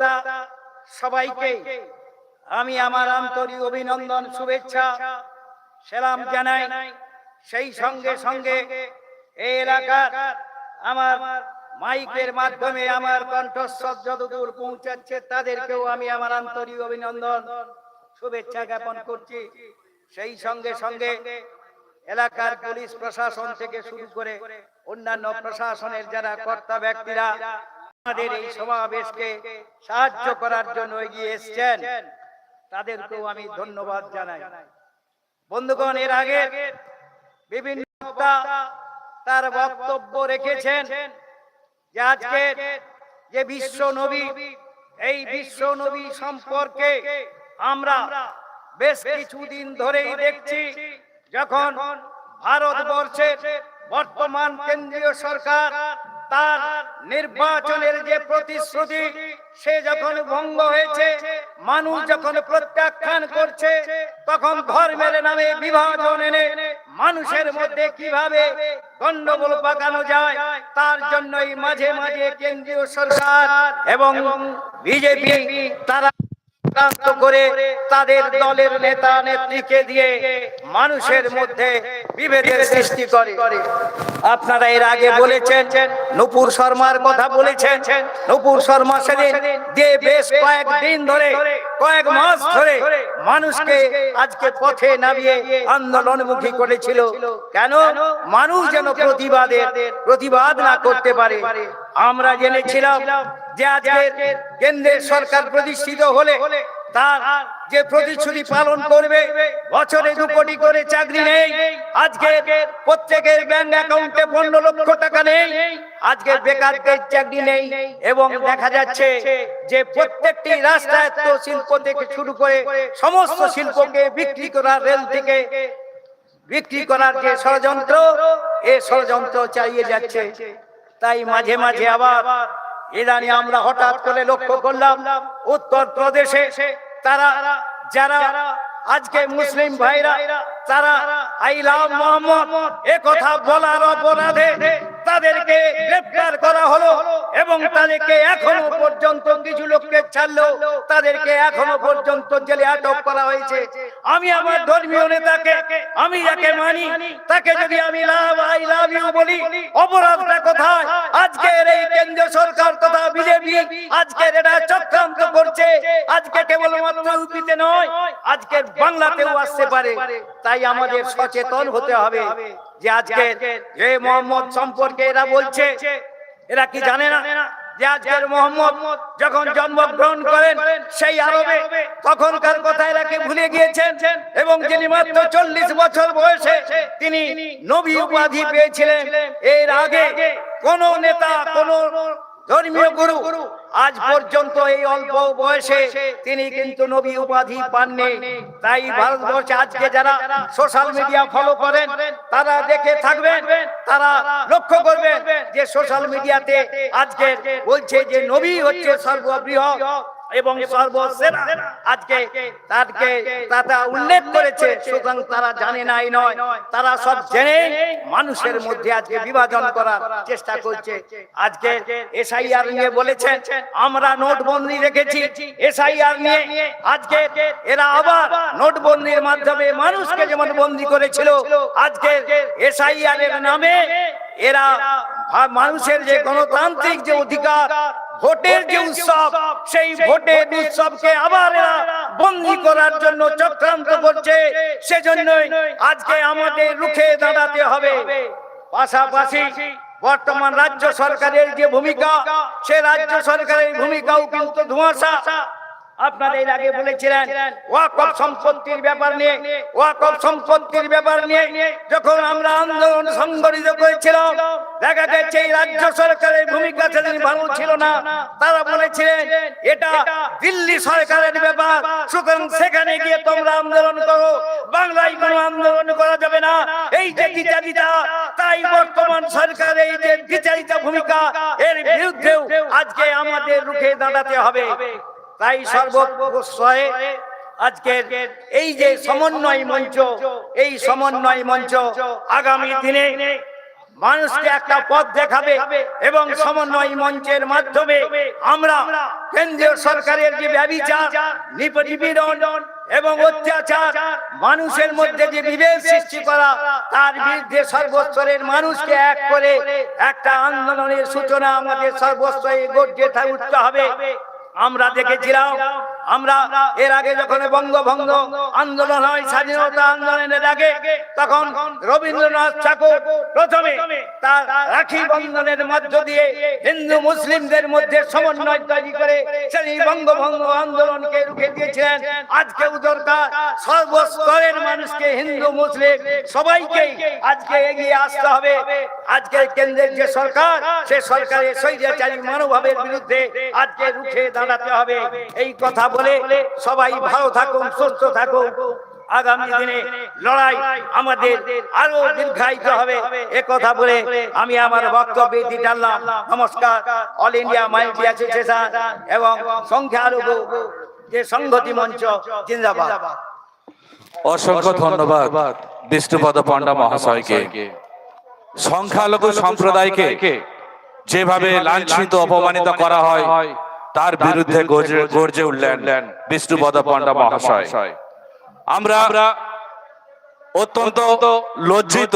উদ্যোক্তা সবাইকে আমি আমার আন্তরিক অভিনন্দন, শুভেচ্ছা, সেলাম জানাই। সেই সঙ্গে সঙ্গে এই এলাকার আমার মাইকের মাধ্যমে আমার কণ্ঠস্বর যতদূর পৌঁছাচ্ছে তাদেরকেও আমি আমার আন্তরিক অভিনন্দন, শুভেচ্ছা জ্ঞাপন করছি। সেই সঙ্গে সঙ্গে এলাকার পুলিশ প্রশাসন থেকে শুরু করে অন্যান্য প্রশাসনের যারা কর্তা ব্যক্তিরা আমাদের এই সমাবেশকে সাহায্য করার জন্য এগিয়ে এসছেন। তাদেরকেও আমি ধন্যবাদ জানাই। বন্ধুগণ এর আগে বিভিন্ন তার বক্তব্য রেখেছেন। যে আজকে যে বিশ্ব নবী এই বিশ্ব নবী সম্পর্কে আমরা বেশ কিছুদিন ধরেই দেখছি যখন ভারতবর্ষের বর্তমান কেন্দ্রীয় সরকার তার নির্বাচনের যে প্রতিশ্রুতি, সে যখন ভঙ্গ হয়েছে, মানুষ যখন প্রত্যাখ্যান করছে, তখন ধর্মের নামে বিভাজন এনে মানুষের মধ্যে কীভাবে গন্ডগোল পাকানো যায়, তার জন্যই মাঝে মাঝে কেন্দ্রীয় সরকার এবং বিজেপি তারা চক্রান্ত করে তাদের দলের নেতা নেত্রীকে দিয়ে মানুষের মধ্যে বিভেদের সৃষ্টি করে। আপনারা এর আগে বলেছেন, নুপুর শর্মার কথা বলেছেন। নুপুর শর্মা সেদিন যে বেশ কয়েকদিন ধরে, কয়েক মাস ধরে মানুষকে আজকে পথে নামিয়ে আন্দোলনমুখী করেছিল। কেন? মানুষ যেন প্রতিবাদের প্রতিবাদ না করতে পারে। আমরা জেনেছিলাম যে আজকে কেন্দ্রের সরকার প্রতিষ্ঠিত হলে তার যে প্রতিশ্রুতি পালন করবে, বছরে দু কোটি করে চাকরি নেই আজকে প্রত্যেকের ব্যাংক অ্যাকাউন্টে পনেরো লক্ষ টাকা নেই আজকে বেকারদের চাকরি নেই এবং দেখা যাচ্ছে যে প্রত্যেকটি রাষ্ট্রায়ত্ত শিল্প থেকে শুরু করে সমস্ত শিল্পকে বিক্রি করার রেল থেকে বিক্রি করার যে ষড়যন্ত্র, এ ষড়যন্ত্র চালিয়ে যাচ্ছে। তাই মাঝে মাঝে আবার ইদানি আমরা হঠাৎ করে লক্ষ্য করলাম উত্তর প্রদেশে তারা যারা আজকে মুসলিম ভাইরা আমি আমার ধর্মীয় নেতাকে, আমি যাকে মানি, তাকে যদি আমি লাভ, আই লাভ ইউ বলি, অপরাধটা কোথায়? আজকের এই কেন্দ্র সরকার তথা বিজেপি আজকের এটা চক্রান্ত করছে। আজকে কেবলমাত্র নয় আজকের বাংলাতেও আসতে পারে। তাই আমাদের সচেতন হতে হবে যে আজকে যে মোহাম্মদ সম্পর্কে এরা বলছে এরা কি জানে না যে আজকের মোহাম্মদ যখন জন্মগ্রহণ করেন সেই আরবে তখনকার কথা এরাকে ভুলে গিয়েছেন? এবং যিনি মাত্র চল্লিশ বছর বয়সে তিনি নবী উপাধি পেয়েছিলেন। এর আগে কোন নেতা কোন ধর্মীয় গুরু। আজ পর্যন্ত এই অল্প বয়সে তিনি কিন্তু নবী উপাধি পাননি। তাই ভারতবর্ষে আজকে যারা সোশ্যাল মিডিয়া ফলো করেন তারা দেখে থাকবেন তারা লক্ষ্য করবেন যে সোশ্যাল মিডিয়াতে আজকে বলছে যে নবী হচ্ছে সর্ববৃহৎ। এবং সর্বসেরা আজকে তাকে তারা উল্লেখ করেছে সুতরাং তারা জানে নাই নয় তারা সব জেনে মানুষের মধ্যে আজকে বিভাজন করার চেষ্টা করছে। আজকে এসআইআর নিয়ে বলেছেন আমরা নোটবন্দি রেখেছি। এসআইআর নিয়ে আজকে এরা আবার নোটবন্দির মাধ্যমে মানুষকে যেমন বন্দি করেছিল আজকে এসআইআর এর নামে এরা মানুষের যে গণতান্ত্রিক যে অধিকার ভোটের যে উৎসব সেই ভোটের উৎসবকে আবার এরা বন্দি করার জন্য চক্রান্ত করছে। সেজন্যই আজকে আমাদের রুখে দাঁড়াতে হবে। পাশাপাশি বর্তমান রাজ্য সরকারের যে ভূমিকা সে রাজ্য সরকারের ভূমিকাও কিন্তু ধোঁয়াশা। আপনাদের এর আগে বলেছিলেন ওয়াকফ সম্পত্তির ব্যাপার নিয়ে ওয়াকফ সম্পত্তির ব্যাপার নিয়ে যখন আমরা আন্দোলন সংগঠিত করেছিলাম দেখা গেছে এই রাজ্য সরকারের ভূমিকা সেদিন ভালো ছিল না। তারা বলেছিলেন এটা দিল্লি সরকারের ব্যাপার। সুতরাং সেখানে গিয়ে তোমরা আন্দোলন করো। বাংলায় কোনো আন্দোলন করা যাবে না। এই যে বিচারিতা তাই বর্তমান সরকার এই যে বিচারিতা ভূমিকা এর বিরুদ্ধেও আজকে আমাদের রুখে দাঁড়াতে হবে। তাই সর্বস্বয়ে আজকে এই যে সমন্বয় মঞ্চ এই সমন্বয় মঞ্চ আগামী দিনে মানুষকে একটা পথ দেখাবে এবং সমন্বয় মঞ্চের মাধ্যমে আমরা কেন্দ্রীয় সরকারের যে ব্যবচার নিপীড়ন এবং অত্যাচার মানুষের মধ্যে যে বিভেদ সৃষ্টি করা তার বিরুদ্ধে সর্বস্তরের মানুষকে এক করে একটা আন্দোলনের সূচনা আমাদের সর্বস্তরে গর্জে উঠতে হবে। আমরা দেখেছিলাম আমরা এর আগে যখন বঙ্গভঙ্গ আন্দোলন হয়, স্বাধীনতা আন্দোলনের আগে, তখন রবীন্দ্রনাথ ঠাকুর প্রথমে তার রাখি বন্ধনের মধ্য দিয়ে হিন্দু মুসলিমদের মধ্যে সমন্বয় তৈরি করে সেই বঙ্গভঙ্গ আন্দোলনকে রুখে দিয়েছিলেন। আজকেও দরকার সর্বস্তরের মানুষকে হিন্দু, মুসলিম সবাইকে আজকে এগিয়ে আসতে হবে। আজকে কেন্দ্রের যে সরকার, সে সরকারের স্বৈরাচারী মনোভাবের বিরুদ্ধে আজকে রুখে দাঁড়াতে হবে। এই কথা বলে সবাই ভালো থাকুন সুস্থ থাকুন। আগামী দিনে লড়াই আমাদের আরও দীর্ঘায়িত হবে। এ কথা বলে আমি আমার বক্তব্য টানলাম নমস্কার। অল ইন্ডিয়া মাইন্ডি অ্যাসোসিয়েশন এবং সংখ্যালঘু যে সংহতি মঞ্চ জিন্দাবাদ। অসংখ্য ধন্যবাদ বিষ্ণুপদ পণ্ডা মহাশয়কে। সংখ্যালঘু সম্প্রদায়কে যেভাবে লাঞ্ছিত অপমানিত করা হয় তার বিরুদ্ধে গর্জে- উঠলেন বিষ্ণুপদ পণ্ডা মহাশয়। আমরা অত্যন্ত লজ্জিত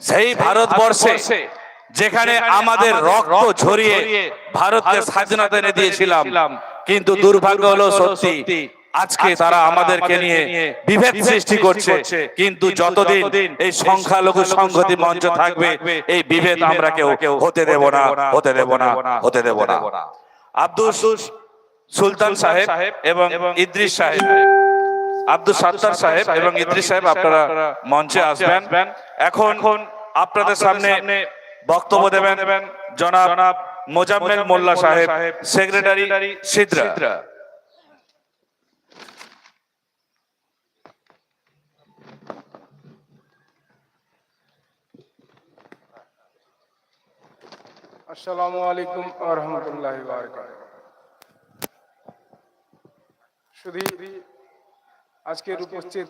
সেই ভারতবর্ষে যেখানে আমাদের রক্ত ঝরিয়ে ভারতকে স্বাধীনতা এনে দিয়েছিলাম। কিন্তু দুর্ভাগ্য হলো সত্যি। আজকে তারা আমাদেরকে নিয়ে বিভেদ সৃষ্টি করছে। কিন্তু যতদিন এই সংখ্যালঘু সংহতি মঞ্চ থাকবে এই বিভেদ আমরা কেউ হতে দেব না হতে দেব না হতে দেব না। আব্দুল সুলতান সাহেব এবং ইদ্রিস সাহেব। আব্দুল সাত্তার সাহেব এবং ইদ্রিস সাহেব আপনারা মঞ্চে আসবেন। এখন আপনাদের সামনে বক্তব্য দেবেন জনাব মোজাম্মেল মোল্লা সাহেব সেক্রেটারি সিদ্রা। আসসালামু আলাইকুম রহমতুল্লাহ শুধু আজকের উপস্থিত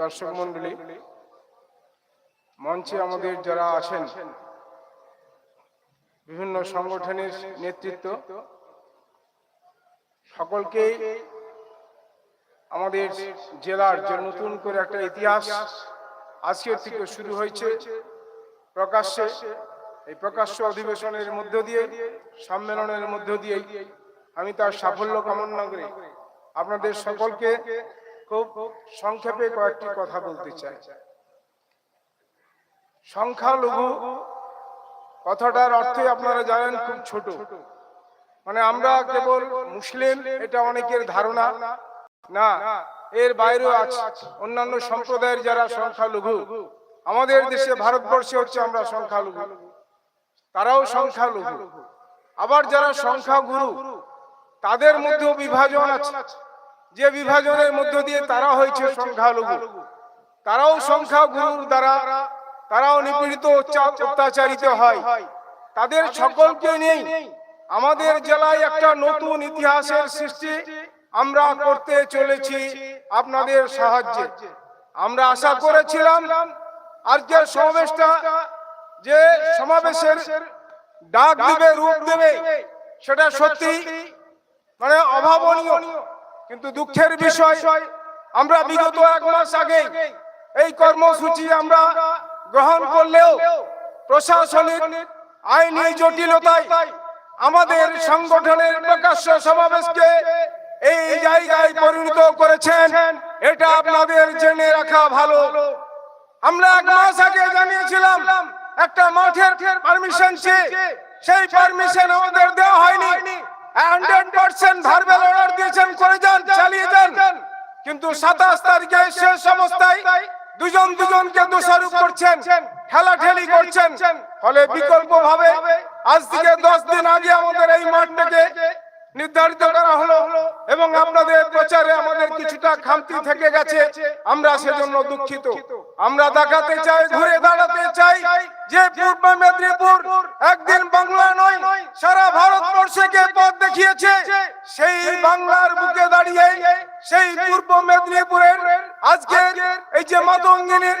দর্শক মন্ডলী মঞ্চে আমাদের যারা আছেন, বিভিন্ন সংগঠনের নেতৃত্ব সকলকেই আমাদের জেলার যে নতুন করে একটা ইতিহাস আজকের থেকে শুরু হয়েছে, প্রকাশ্যে এই প্রকাশ্য অধিবেশনের মধ্য দিয়ে, সম্মেলনের মধ্য দিয়ে আমি তার সাফল্য কামনা করে আপনাদের সকলকে খুব সংক্ষেপে কয়েকটি কথা বলতে চাই। সংখ্যালঘু কথাটার অর্থে আপনারা জানেন খুব ছোট। মানে আমরা কেবল মুসলিম, এটা অনেকের ধারণা। না, এর বাইরেও আছে। অন্যান্য সম্প্রদায়ের যারা সংখ্যালঘু, আমাদের দেশে, ভারতবর্ষে হচ্ছে আমরা সংখ্যালঘু। তারাও সংখ্যালঘু। আবার যারা সংখ্যাগুরু, তাদের মধ্যেও বিভাজন আছে। যে বিভাজনের মধ্য দিয়ে তারা হয়েছে সংখ্যালঘু। তারাও সংখ্যাগুরুর দ্বারা, তারাও নিপীড়িত অত্যাচারিত হয়। তাদের সকলকে নিয়েই আমাদের জেলায় একটা নতুন ইতিহাসের সৃষ্টি আমরা করতে চলেছি আপনাদের সাহায্যে। আমরা আশা করেছিলাম আজকের সমাবেশটা যে সমাবেশের ডাক দিবে রূপ দেবে সেটা সত্যি মানে অভাবনীয়। কিন্তু দুঃখের বিষয় আমরা বিগত এক মাস আগে এই কর্মসূচি আমরা গ্রহণ করলেও প্রশাসনিক আইনি জটিলতায় আমাদের সংগঠনের প্রকাশ্য সমাবেশকে এই জায়গায় পরিণত করেছেন। এটা আপনাদের জেনে রাখা ভালো। আমরা এক মাস আগে জানিয়েছিলাম একটা মাঠের পারমিশন চেয়ে সেই পারমিশন আমাদের দেওয়া হয়নি। হান্ড্রেড পার্সেন্ট ভার্বেল অর্ডার দিয়েছেন করে যান চালিয়ে যান। কিন্তু সাতাশ তারিখে শেষ অবস্থায় দুজন দুজনকে দোষারোপ করছেন ঠেলাঠেলি করছেন। ফলে বিকল্প ভাবে আজ থেকে দশ দিন আগে আমাদের এই মাঠটাকে নির্ধারিত করা হলো এবং আপনাদের প্রচারে আমাদের কিছুটা খামতি থেকে গেছে। আমরা সেজন্য দুঃখিত। আমরা দেখাতে চাই, ঘুরে দাঁড়াতে চাই যে পূর্ব মেদিনীপুর একদিন বাংলা নয়, সারা ভারতবর্ষকে পথ দেখিয়েছে, সেই বাংলার বুকে দাঁড়িয়ে, সেই পূর্ব মেদিনীপুরের আজকে এই যে মাতঙ্গিনীর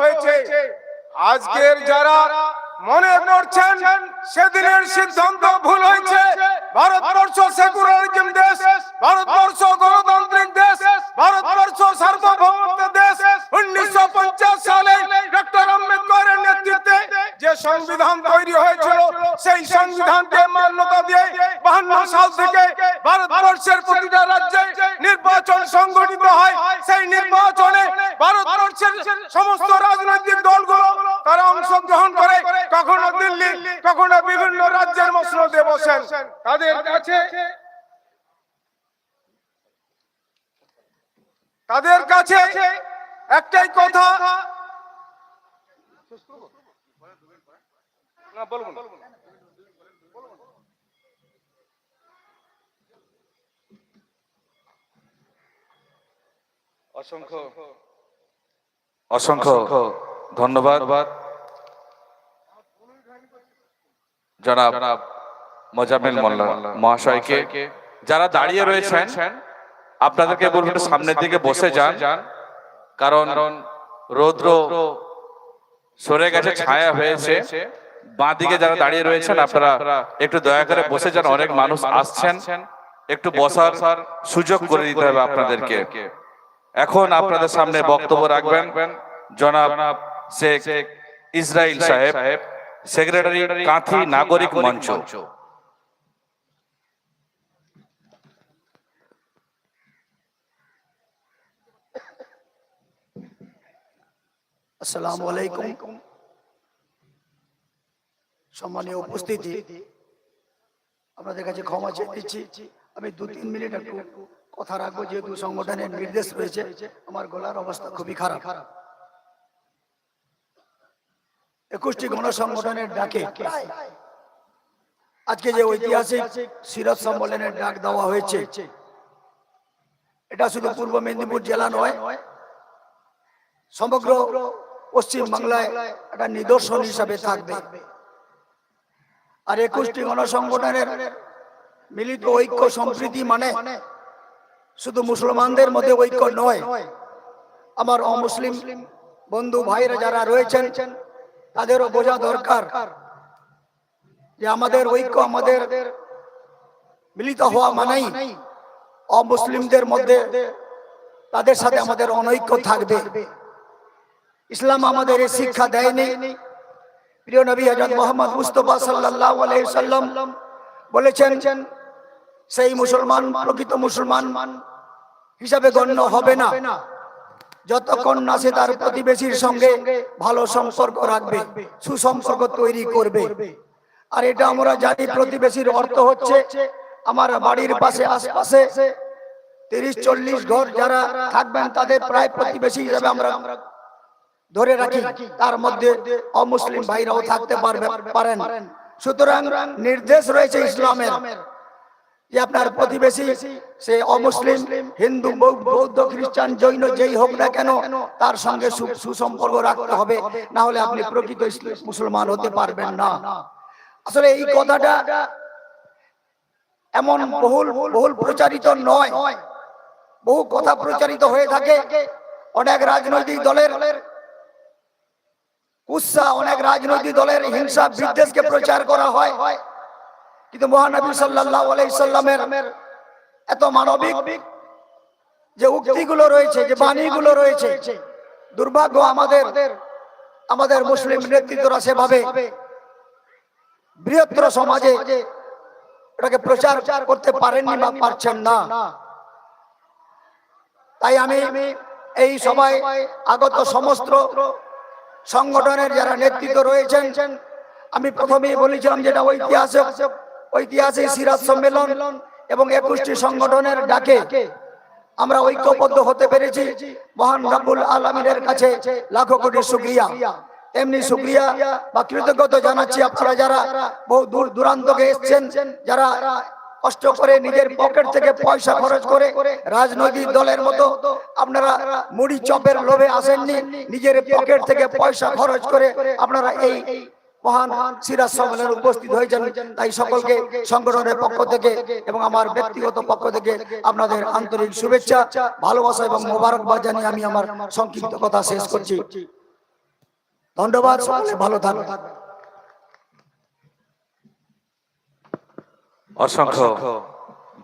আজকের যারা মনে করছেন সেদিনের সিদ্ধান্ত ভুল হয়েছে। ভারতবর্ষ সেকুলারিজম দেশ ভারতবর্ষ গণতান্ত্রিক দেশ ভারতবর্ষ সার্বভৌমত্ব দেশ। উনিশশো পঞ্চাশ সালে ডক্টর আম্বেদকরের নেতৃত্বে যে সংবিধান তৈরি হয়েছিল সেই সংবিধানকে মান্যতা দিয়ে বাহান্ন সাল থেকে ভারতবর্ষের প্রতিটা রাজ্যে নির্বাচন সংগঠিত হয়। সেই নির্বাচনে ভারতবর্ষের সমস্ত রাজনৈতিক দলগুলো অংশগ্রহণ করে কখনো দিল্লি কখনো বিভিন্ন রাজ্যের মসনদে বসেন। তাদের কাছে তাদের কাছে একটাই কথা। না অসংখ্য। অসংখ্য। ধন্যবাদ। জনাব মোজামিল মোল্লা মহাশয়কে যারা দাঁড়িয়ে রয়েছেন আপনাদেরকে বলব সামনের দিকে বসে যান। কারণ রৌদ্র সরে গেছে ছায়া হয়েছে। বাঁ দিকে যারা দাঁড়িয়ে রয়েছেন আপনারা একটু দয়া করে বসে যান অনেক মানুষ আসছেন। একটু বসার সুযোগ করে দিতে হবে আপনাদেরকে। এখন আপনাদের সামনে বক্তব্য রাখবেন জনাব শেখ ইসরাইল সাহেব। সেক্রেটারি কাঁথি নাগরিক মঞ্চ। আসসালামু আলাইকুম। সম্মানীয় উপস্থিতি আপনাদের কাছে ক্ষমা চেয়ে দিচ্ছি আমি দু তিন মিনিট একটু কথা রাখব যেহেতু সংগঠনের নির্দেশ রয়েছে আমার গলার অবস্থা খুবই খারাপ। একুশটি গণসংগঠনের ডাকে। আজকে যে ঐতিহাসিক সিরত সম্মেলনের ডাক দেওয়া হয়েছে। এটা শুধু পূর্ব মেদিনীপুর জেলা নয় সমগ্র পশ্চিম বাংলায় একটা নিদর্শন হিসাবে থাকবে। আর একুশটি গণসংগঠনের মিলিত ঐক্য সম্প্রীতি মানে শুধু মুসলমানদের মধ্যে ঐক্য নয়। আমার অমুসলিম বন্ধু ভাইরা যারা রয়েছেন তাদেরও বোঝা দরকার যে আমাদের ঐক্য আমাদের মিলিত হওয়া মানেই অমুসলিমদের মধ্যে তাদের সাথে আমাদের অনৈক্য থাকবে। ইসলাম আমাদের এই শিক্ষা দেয়নি। প্রিয় নবী হজরত মোহাম্মদ মুস্তফা সাল্লাল্লাহু আলাইহি সাল্লাম বলেছেন সেই মুসলমান প্রকৃত মুসলমান হিসাবে গণ্য হবে না। যতক্ষণ না সে তার প্রতিবেশীর সঙ্গে ভালো সম্পর্ক রাখবে, সুসম্পর্ক তৈরি করবে। আর এটা আমরা জানি প্রতিবেশীর অর্থ হচ্ছে আমার বাড়ির পাশে, আশপাশে তিরিশ, চল্লিশ ঘর যারা থাকবেন, তাদের প্রায় প্রতিবেশী হিসাবে আমরা ধরে রাখি। তার মধ্যে অমুসলিম ভাইরাও থাকতে পারবে, পারেন। সুতরাং নির্দেশ রয়েছে ইসলামের। আপনার প্রতিবেশী, সে অমুসলিম, হিন্দু বৌদ্ধ, খ্রিস্টান, জৈন, যেই হোক না কেন, তার সঙ্গে সুসম্পর্ক রাখতে হবে। না হলে আপনি প্রকৃত মুসলমান হতে পারবেন না। আসলে এই কথাটা এমন বহুল বহুল প্রচারিত নয়। বহু কথা প্রচারিত হয়ে থাকে। অনেক রাজনৈতিক দলের উৎসাহ অনেক রাজনৈতিক দলের হিংসা বিদ্বেষকে প্রচার করা হয়। কিন্তু মহানবী সাল্লাল্লাহু আলাইহি সাল্লামের এত মানবিক যে উক্তিগুলো রয়েছে, যে বাণীগুলো রয়েছে, দুর্ভাগ্য আমাদের আমাদের মুসলিম নেতৃত্বরা সেভাবে বৃহত্তর সমাজে এটাকে প্রচার করতে পারেননি বা পারছেন না। তাই আমি এই সময় আগত সমস্ত সংগঠনের যারা নেতৃত্ব রয়েছেন, আমি প্রথমেই বলেছিলাম যেটা ঐতিহাসিক ঐতিহাসিক সিরাজ সম্মেলন এবং একুশটি সংগঠনের ডাকে আমরা ঐক্যবদ্ধ হতে পেরেছি। মহান রাব্বুল আলমিনের কাছে লাখো কোটি শুক্রিয়া। তেমনি শুক্রিয়া বা কৃতজ্ঞতা জানাচ্ছি আপনারা যারা বহু দূর দূরান্তকে এসছেন, যারা কষ্ট করে নিজের পকেট থেকে পয়সা খরচ করে রাজনৈতিক দলের মতো আপনারা মুড়ি চপের লোভে আসেননি, নিজের পকেট থেকে পয়সা খরচ করে আপনারা এই মহান সিরাজ সম্মেলনে উপস্থিত হয়েছেন। তাই সকলকে সংগঠনের পক্ষ থেকে এবং আমার ব্যক্তিগত পক্ষ থেকে আপনাদের আন্তরিক শুভেচ্ছা, ভালোবাসা এবং মোবারকবাদ জানিয়ে আমি আমার সংক্ষিপ্ত কথা শেষ করছি। ধন্যবাদ, সকলে ভালো থাকবেন। অসংখ্য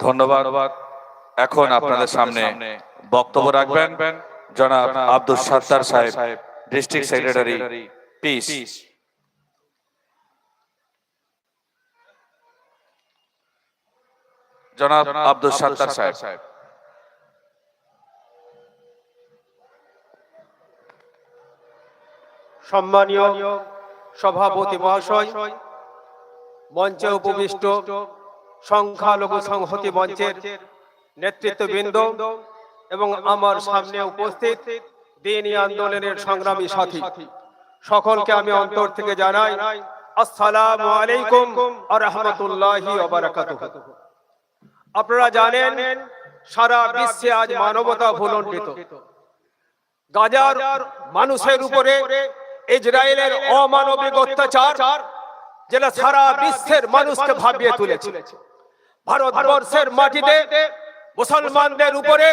ধন্যবাদ। এখন আপনাদের সামনে বক্তব্য রাখবেন। জনাব আব্দুল সাত্তার সাহেব, ডিস্ট্রিক্ট সেক্রেটারি, পিস। জনাব আব্দুল সাত্তার সাহেব। সম্মানীয় সভাপতি মহাশয় মঞ্চে উপবিষ্ট সংখ্যালঘু সংহতি মঞ্চের নেতৃত্ববৃন্দ এবং আমার সামনে উপস্থিত দিনী আন্দোলনের সংগ্রামী সাথী। সকলকে আমি অন্তর থেকে জানাই আসসালামু আলাইকুম আ রহমতুল্লাহি আপনারা জানেন সারা বিশ্বে আজ মানবতা ভুলণ্ঠিত। গাজার মানুষের উপরে ইসরায়েলের অমানবিক অত্যাচার যেটা সারা বিশ্বের মানুষকে ভাবিয়ে তুলেছে। ভারতবর্ষের মাটিতে মুসলমানদের উপরে